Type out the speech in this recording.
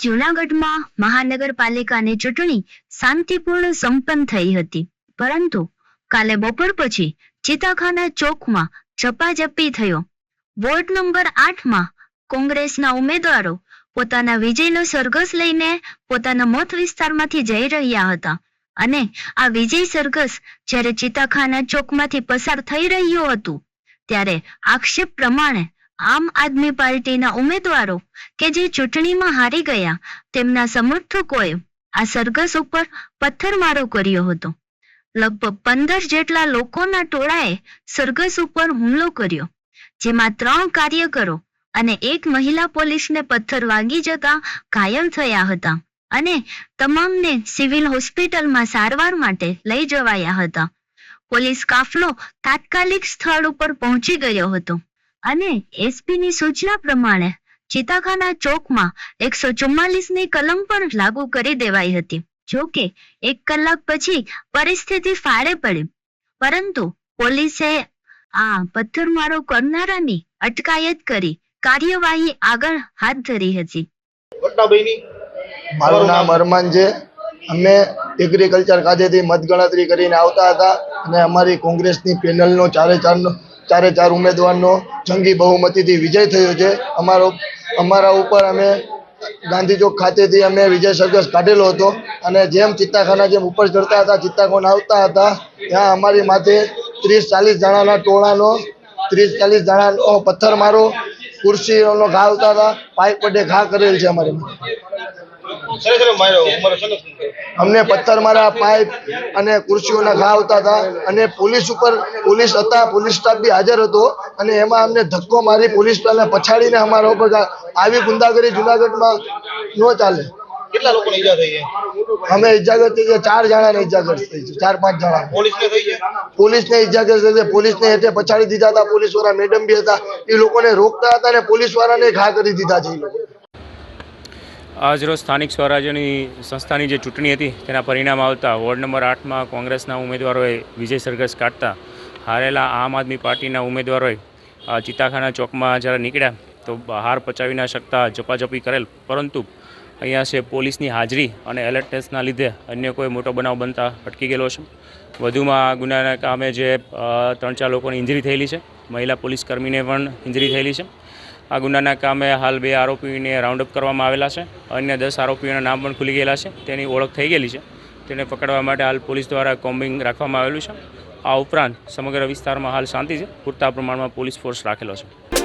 જૂનાગઢમાં મહાનગરપાલિકાની ચૂંટણી શાંતિપૂર્ણ સંપન્ન થઈ હતી. પરંતુ કાલે બપોર પછી ચિતાખાના ચોકમાં ઝપાઝપી થયો. વોર્ડ નંબર આઠમાં કોંગ્રેસના ઉમેદવારો પોતાના વિજયનો સરઘસ લઈને પોતાના મત વિસ્તારમાંથી જઈ રહ્યા હતા અને આ વિજય સરઘસ જ્યારે ચિતાખાના ચોકમાંથી પસાર થઈ રહ્યું હતું, ત્યારે આક્ષેપ પ્રમાણે આમ આદમી પાર્ટીના ઉમેદવારો કે જે ચૂંટણીમાં હારી ગયા, તેમના સમર્થકોએ આ સરઘસ ઉપર પથ્થરમારો કર્યો હતો. લગભગ પંદર જેટલા લોકોના ટોળાએ સરઘસ ઉપર હુમલો કર્યો, જેમાં ત્રણ કાર્યકરો અને એક મહિલા પોલીસને પથ્થર વાગી જતા ઘાયલ થયા હતા અને તમામને સિવિલ હોસ્પિટલમાં સારવાર માટે લઈ જવાયા હતા. પોલીસ કાફલો તાત્કાલિક સ્થળ ઉપર પહોંચી ગયો હતો. અને એસપીની સૂચના પ્રમાણે ચિતાખાના ચોકમાં એકસો ચુમ્માલીસની કલમ પણ લાગુ કરી દેવાઈ હતી. જોકે એક કલાક પછી પરિસ્થિતિ ફાળે પડી. પરંતુ પોલીસે આ પથ્થરમારો કરનારાની અટકાયત કરી કાર્યવાહી આગળ હાથ ધરી હતી. મારું નામ અરમાન છે. અમે એગ્રીકલ્ચર ખાતેથી મતગણતરી કરીને આવતા હતા અને અમારી કોંગ્રેસની પેનલનો ચારે ચારનો ચારે ચાર ઉમેદવારનો જંગી બહુમતીથી વિજય થયો છે. અમારો, અમારા ઉપર અમે ગાંધી ચોક ખાતેથી અમે વિજય સરઘસ કાઢેલો હતો અને જેમ ચિત્તાખાના જેમ ઉપર ચડતા હતા, ચિત્તાખોન આવતા હતા, ત્યાં અમારી માથે ત્રીસ ચાલીસ જણાના ટોળાનો, ત્રીસ ચાલીસ જણાનો પથ્થર મારો, ખુરશીઓનો ઘા આવતા હતા, પાઇપ વડે ઘા કરેલ છે અમારી અમને પથ્થર મારા પાઇપ અને ખુરશીઓના ઘા આવતા હતા અને પોલીસ ઉપર પોલીસ હતા પોલીસ સ્ટાફ બી હાજર હતો અને એમાં અમને ધક્કો મારી પોલીસ સ્ટાફને પછાડીને અમારા ઉપર આવી ગુંડાગીરી જુનાગઢમાં ન ચાલે. કેટલા લોકોને ઈજા થઈ છે? અમે ઇજાગ્રસ્ત થઈ ગયા ચાર જણાને ઇજાગ્રસ્ત થઈ છે ચાર પાંચ જણા. પોલીસને થઈ છે પોલીસને ઇજાગ્રસ્ત થઈ છે પોલીસને હેઠે પછાડી દીધા હતા પોલીસવાળા મેડમ બી હતા એ લોકોને રોકતા હતા અને પોલીસ વાળાને ઘા કરી દીધા છે એ લોકો. આજરોજ સ્થાનિક સ્વરાજ્યની સંસ્થાની જે ચૂંટણી હતી, તેના પરિણામ આવતા વોર્ડ નંબર આઠમાં કોંગ્રેસના ઉમેદવારોએ વિજય સરઘસ કાઢતા હારેલા આમ આદમી પાર્ટીના ઉમેદવારોએ ચિત્તાખાના ચોકમાં જ્યારે નીકળ્યા, તો હાર પચાવી ના શકતા ઝપાઝપી કરેલ. પરંતુ અહીંયા છે પોલીસની હાજરી અને એલર્ટનેસના લીધે અન્ય કોઈ મોટો બનાવ બનતા અટકી ગયેલો છે. વધુમાં ગુનાના કામે જે ત્રણ ચાર લોકોની ઇન્જરી થયેલી છે. મહિલા પોલીસ કર્મીને પણ ઇન્જરી થયેલી છે. આ ગુનાના કામે હાલ બે આરોપીને રાઉન્ડ અપ કરવામાં આવેલા છે. અન્ય દસ આરોપીઓના નામ પણ ખુલી ગયેલા છે. તેની ઓળખ થઈ ગયેલી છે. તેને પકડવા માટે હાલ પોલીસ દ્વારા કોમ્બિંગ રાખવામાં આવેલું છે. આ ઉપરાંત સમગ્ર વિસ્તારમાં હાલ શાંતિ છે. પૂરતા પ્રમાણમાં પોલીસ ફોર્સ રાખેલો છે.